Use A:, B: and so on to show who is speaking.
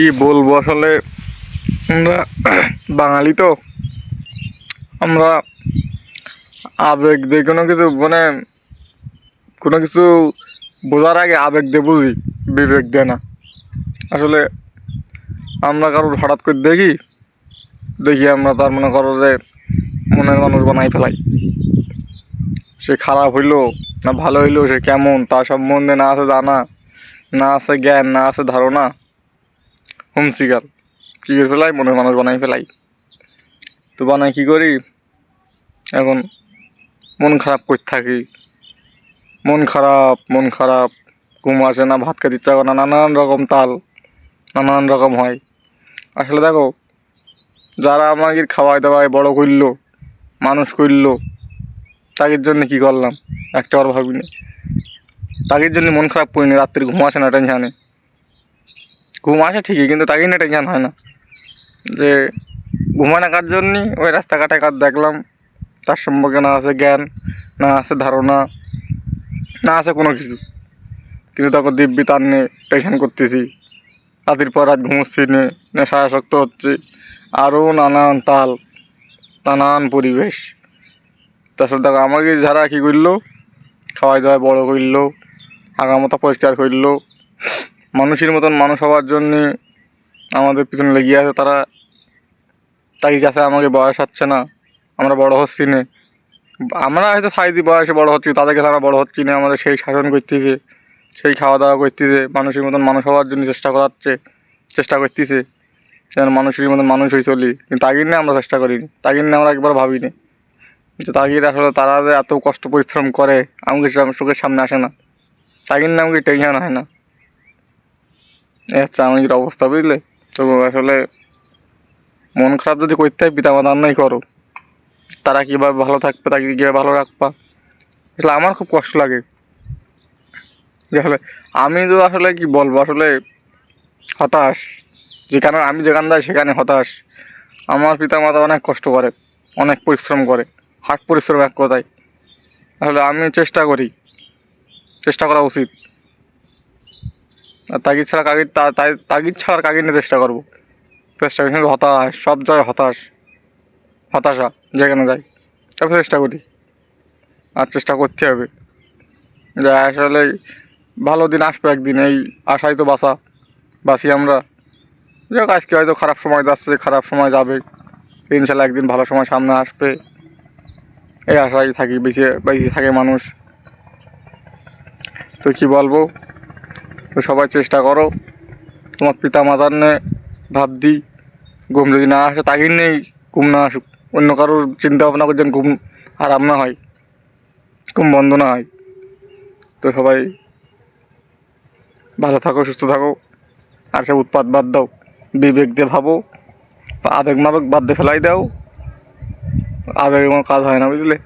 A: কি বলব আসলে? আমরা বাঙালি তো। আমরা আবেগ দিয়ে কোনো কিছু মানে কোনো কিছু বোঝার আগে আবেগ দিয়ে বুঝি, বিবেক দেয় না। আসলে আমরা কারোর হঠাৎ করে দেখি দেখি আমরা তার মনে করো যে মনের মানুষ বানাই ফেলাই। সে খারাপ হইল না ভালো হইল, সে কেমন, তার সম্বন্ধে না আছে জানা, না আছে জ্ঞান, না আছে ধারণা। হুমসিকার কী করে ফেলাই? মনের মানুষ বানাই ফেলাই। তো বানাই কী করি? এখন মন খারাপ করতে থাকি। মন খারাপ মন খারাপ। ঘুম আসে না, ভাত খেতে ইচ্ছা করে না, নানান রকম তাল, নানান রকম হয়। আসলে দেখো, যারা আমাকে খাওয়াই দাওয়াই বড় করল, মানুষ করল তাদের জন্য কী করলাম? একটা বার ভাবিনি। তাদের জন্য মন খারাপ করিনি, রাত্রে ঘুম আসে না, টেনশানে। ঘুম আসে ঠিকই, কিন্তু তাকেই না টেনশান হয় না। যে ঘুমায় না কার জন্যে ওই রাস্তাঘাটে কার দেখলাম, তার সম্পর্কে না আছে জ্ঞান, না আছে ধারণা, না আছে কোনো কিছু। কিন্তু তখন দিব্যি তার নিয়ে টেনশন করতেছি। রাতের পর রাত ঘুমোচ্ছি নে, নেশাসক্ত হচ্ছে। আরও নানান তাল, নানান পরিবেশ। তারপর দেখো আমাকে যারা কী করল, খাওয়াই দাওয়াই বড়ো করল আগামতা পরিষ্কার করল মানুষের মতন মানুষ হওয়ার জন্যে আমাদের পিছনে লেগে আছে, তারা তাদের কাছে আমাকে বয়স হচ্ছে না, আমরা বড় হচ্ছি না। আমরা হয়তো সাইদি বয়সে বড় হচ্ছি, তাদের কাছে আমরা বড় হচ্ছি না, আমাদের সেই শাসন করতেছে, সেই খাওয়া দাওয়া করতেছে, মানুষের মতন মানুষ হওয়ার জন্য চেষ্টা করাচ্ছে, চেষ্টা করতেছে, যেন মানুষের মতন মানুষ হয়ে চলি। কিন্তু তাগির নিয়ে আমরা চেষ্টা করিনি তাগির নিয়ে আমরা একবার ভাবিনি। যে তাগির আসলে তারা যে এত কষ্ট পরিশ্রম করে আমাকে চোখের সামনে আসে না। তাগির নিয়ে আমাকে টেনশন হয় না। আমাদের অবস্থা বুঝলে? তো আসলে মন খারাপ যদি করতে হয় পিতা মাতার নাই করো। তারা কীভাবে ভালো থাকবে, তাকে কীভাবে ভালো রাখবা? আসলে আমার খুব কষ্ট লাগে। আসলে আমি তো আসলে কি বলব, আসলে হতাশ। যেখানে আমি যেখানে যাই, সেখানে হতাশ। আমার পিতা মাতা অনেক কষ্ট করে, অনেক পরিশ্রম করে। হাট পরিশ্রম এক কথায়। আসলে আমি চেষ্টা করি। চেষ্টা করা উচিত। তাগিদ ছাড়া কাগির তাগিদ ছাড়া কাগির নিয়ে চেষ্টা করব। চেষ্টা করি হতাশ, সব জায়গায় হতাশ। হতাশা, যেখানে যাই। তবে চেষ্টা করি। আর চেষ্টা করতে হবে। যে, আসলে ভালো দিন আসবে একদিন, এই আশাই তো বাসা। বাসি আমরা। যাই হোক, আজকে হয়তো খারাপ সময় যাচ্ছে, খারাপ সময় যাবে। ইনশাল্লাহ একদিন ভালো সময় সামনে আসবে। এই আশায় থাকি, বেঁচে বেঁচে থাকে মানুষ। তো কী বলব? তো সবাই চেষ্টা করো। তোমার পিতা মাতার নে ভাব দিই। ঘুম যদি না আসে তাকে নেই, ঘুম না আসুক। অন্য কারোর চিন্তা ভাবনা করছেন ঘুম আরাম না হয়, ঘুম বন্ধ না হয়। তো সবাই ভালো থাকো, সুস্থ থাকো। আর সব উৎপাত বাদ দাও, বিবেক দিয়ে ভাবো আবেগ মাবেগ বাদ দিয়ে ফেলাই দাও। আবেগ কাজ হয় না, বুঝলে?